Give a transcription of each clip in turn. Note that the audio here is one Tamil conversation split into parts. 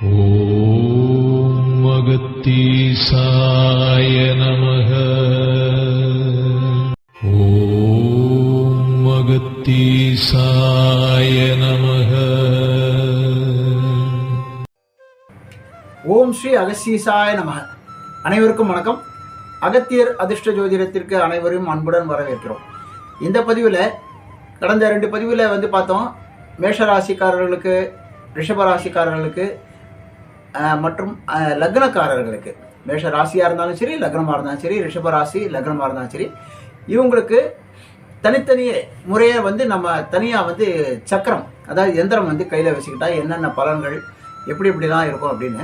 ॐ अगत्तीसाय नमः ॐ अगत्तीसाय नमः ஓம் ஸ்ரீ அகஸ்தீசாய நமக அனைவருக்கும் வணக்கம் அகத்தியர் அதிர்ஷ்ட ஜோதிடத்திற்கு அனைவரும் அன்புடன் வரவேற்கிறோம் இந்த பதிவில் கடந்த ரெண்டு பதிவில் வந்து பார்த்தோம் மேஷ ராசிக்காரர்களுக்கு ரிஷப ராசிக்காரர்களுக்கு அஹ், மற்றும் லக்னக்காரர்களுக்கு. மேஷ ராசியாக இருந்தாலும் சரி லக்னமாக இருந்தாலும் சரி ரிஷப ராசி லக்னமாக இருந்தாலும் சரி இவங்களுக்கு தனித்தனியே முறையை வந்து நம்ம தனியாக வந்து சக்கரம் அதாவது எந்திரம் வந்து கையில் வச்சுக்கிட்டா என்னென்ன பலன்கள் எப்படி இப்படிலாம் இருக்கும் அப்படின்னு.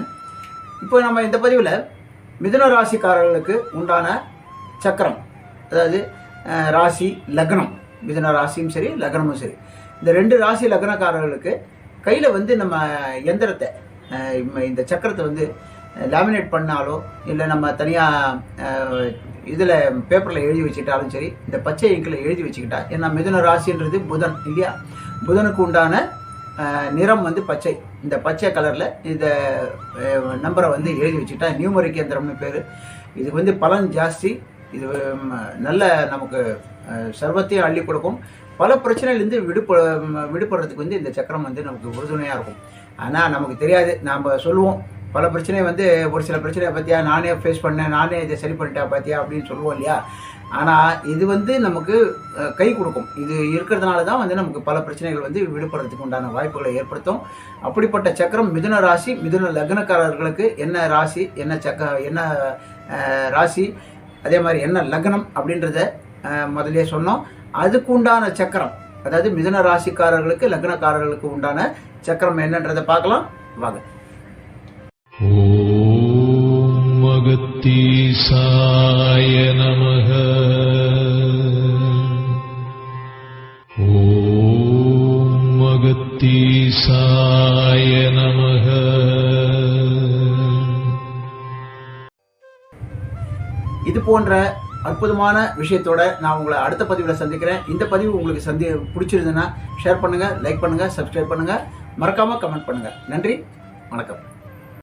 இப்போ நம்ம இந்த பதிவில் மிதுன ராசிக்காரர்களுக்கு உண்டான சக்கரம் அதாவது ராசி லக்னம் மிதுன ராசியும் சரி லக்னமும் சரி. இந்த ரெண்டு ராசி லக்னக்காரர்களுக்கு கையில் வந்து நம்ம எந்திரத்தை இந்த சக்கரத்தை வந்து லேமினேட் பண்ணாலோ இல்லை நம்ம தனியாக இதில் பேப்பரில் எழுதி வச்சுக்கிட்டாலும் சரி இந்த பச்சை இங்கில் எழுதி வச்சுக்கிட்டா ஏன்னா மிதுன ராசின்றது புதன் இல்லையா? புதனுக்கு உண்டான நிறம் வந்து பச்சை. இந்த பச்சை கலரில் இந்த நம்பரை வந்து எழுதி வச்சுக்கிட்டா நியூமரிக் எந்திரம்னு பேர். இதுக்கு வந்து பலன் ஜாஸ்தி. இது நல்ல நமக்கு சர்வத்தையும் அள்ளி கொடுக்கும். பல பிரச்சனையிலேருந்து விடுப விடுபடுறதுக்கு வந்து இந்த சக்கரம் வந்து நமக்கு உறுதுணையாக இருக்கும். ஆனால் நமக்கு தெரியாது. நாம் சொல்லுவோம். பல பிரச்சனை வந்து ஒரு சில பிரச்சனையை பற்றியா நானே ஃபேஸ் பண்ணேன் நானே இதை சரி பண்ணிட்டேன் பார்த்தியா அப்படின்னு சொல்லுவோம் இல்லையா? ஆனால் இது வந்து நமக்கு கை கொடுக்கும். இது இருக்கிறதுனால தான் வந்து நமக்கு பல பிரச்சனைகள் வந்து விடுபடுறதுக்கு உண்டான வாய்ப்புகளை ஏற்படுத்தும். அப்படிப்பட்ட சக்கரம் மிதுன ராசி மிதுன லக்னக்காரர்களுக்கு என்ன ராசி என்ன சக்க என்ன ராசி அதே மாதிரி என்ன லக்னம் அப்படின்றத முதலே சொன்னோம். அதுக்கு உண்டான சக்கரம் அதாவது மிதன ராசிக்காரர்களுக்கு லக்னக்காரர்களுக்கு உண்டான சக்கரம் என்னன்றதை பார்க்கலாம். வாங்க. மகத்தீசாய நமக. ஓம் மகத்தீசாய நமக. இது போன்ற அற்புதமான விஷயத்தோட நான் உங்களை அடுத்த பதிவில் சந்திக்கிறேன். இந்த பதிவு உங்களுக்கு சந்தி பிடிச்சிருந்ததுன்னா ஷேர் பண்ணுங்கள் லைக் பண்ணுங்கள் சப்ஸ்கிரைப் பண்ணுங்கள் மறக்காமல் கமெண்ட் பண்ணுங்கள் நன்றி வணக்கம்.